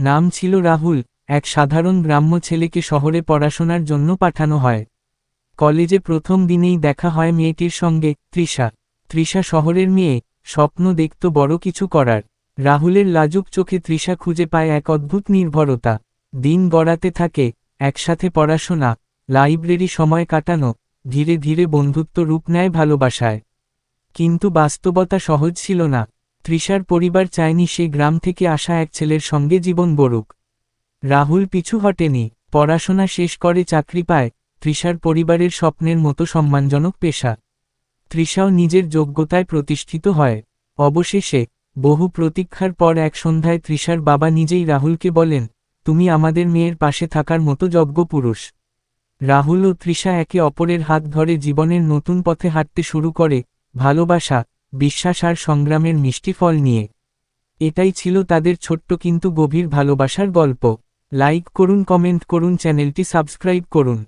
নাম ছিল রাহুল, এক সাধারণ গ্রাম্য ছেলেকে শহরে পড়াশোনার জন্য পাঠানো হয়। কলেজে প্রথম দিনেই দেখা হয় মেয়েটির সঙ্গে, তৃষা। তৃষা শহরের মেয়ে, স্বপ্ন দেখত বড় কিছু করার। রাহুলের লাজুক চোখে তৃষা খুঁজে পায় এক অদ্ভুত নির্ভরতা। দিন গড়াতে থাকে, একসাথে পড়াশোনা, লাইব্রেরি সময় কাটানো, ধীরে ধীরে বন্ধুত্ব রূপ নেয় ভালোবাসায়। কিন্তু বাস্তবতা সহজ ছিল না। তৃষার পরিবার চায়নি সে গ্রাম থেকে আসা এক ছেলের সঙ্গে জীবন গড়ুক রাহুল পিছু হটেনি, পড়াশোনা শেষ করে চাকরি পায়, তৃষার পরিবারের স্বপ্নের মতো সম্মানজনক পেশা। তৃষাও নিজের যোগ্যতায় প্রতিষ্ঠিত হয়। অবশেষে, বহু প্রতীক্ষার পর এক সন্ধ্যায় তৃষার বাবা নিজেই রাহুলকে বলেন, তুমি আমাদের মেয়ের পাশে থাকার মতো যজ্ঞ পুরুষ। রাহুল ও তৃষা একে অপরের হাত ধরে জীবনের নতুন পথে হাঁটতে শুরু করে, ভালোবাসা বিশ্বাস আর সংগ্রামের মিষ্টি ফল নিয়ে। এটাই ছিল তাদের ছোট্ট কিন্তু গভীর ভালোবাসার গল্প। লাইক করুন, কমেন্ট করুন, চ্যানেলটি সাবস্ক্রাইব করুন।